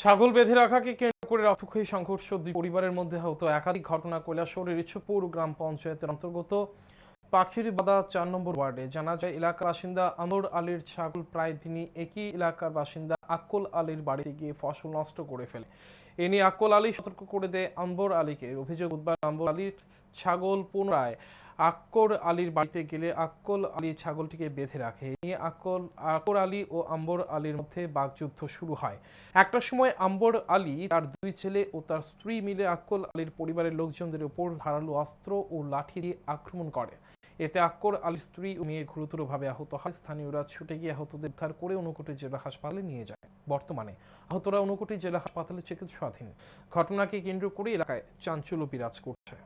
ছাগল বেঁধে রাখাকে কেন্দ্র করে রক্তক্ষয়ী সংঘর্ষ। দুই পরিবারের মধ্যে হতো একাধিক ঘটনা কৈলাসহরের ইচ্ছপুর গ্রাম পঞ্চায়েতের অন্তর্গত পাখির বাদা চার নম্বর ওয়ার্ডে। জানা যায়, এলাকার বাসিন্দা আমর আলীর ছাগল প্রায় তিনি একই এলাকার বাসিন্দা আক্কল আলীর বাড়িতে গিয়ে ফসল নষ্ট করে ফেলে। এ নিয়ে আক্কল আলী সতর্ক করে দেয় আম্বর আলীকে। অভিযোগ, বুধবার আম্বর আলীর ছাগল পুনরায় আক্কর আলীর বাড়িতে গেলে আক্কল আলী ছাগলটিকে বেঁধে রাখে। নিয়ে আক্কল আকর আলী ও আম্বর আলীর মধ্যে বাকযুদ্ধ শুরু হয়। একটা সময় আম্বর আলী তার দুই ছেলে ও তার স্ত্রী মিলে আক্কল আলীর পরিবারের লোকজনদের উপর ধারালো অস্ত্র ও লাঠি দিয়ে আক্রমণ করে। এতে আক্কর আলীর স্ত্রী ও মেয়ে গুরুতরভাবে আহত হয়। স্থানীয়রা ছুটে গিয়ে আহতদের উদ্ধার করে ঊনকোটি জেলা হাসপাতালে নিয়ে যায়। বর্তমানে আহতরা ঊনকোটি জেলা হাসপাতালে চিকিৎসাধীন। ঘটনাকে কেন্দ্র করে এলাকায় চাঞ্চল্য বিরাজ করছে।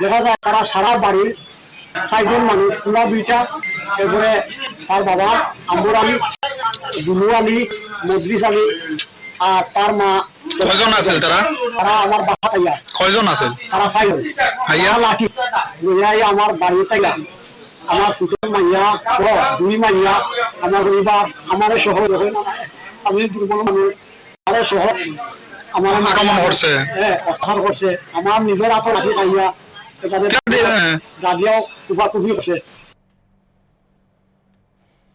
দেখা যায় তারা সারা বাড়ির চারজন মানুষ পুরা দুইটা এরপরে তার বাবা আম্বর আলী দুলু আলী মদ্রিস আলী আর তার মা। কয়জন আছিল তারা? তারা আমার বাসা তাইয়া কয়জন আছিল? তারা চাইজন আইয়া? লাঠি। নিয়ে আমার বাড়ি তাইয়া আমার ছোট মাইয়া বড় দুই মাইয়া আমার পরিবার আমার সহ যখন আমি দুর্বল মানুষ আমার সহ আমার আক্রমণ করছে। হ্যাঁ করছে। আমার নিজের হাতে লাঠি খাইয়া Gabriel, Gabriel uwa- uwierzył.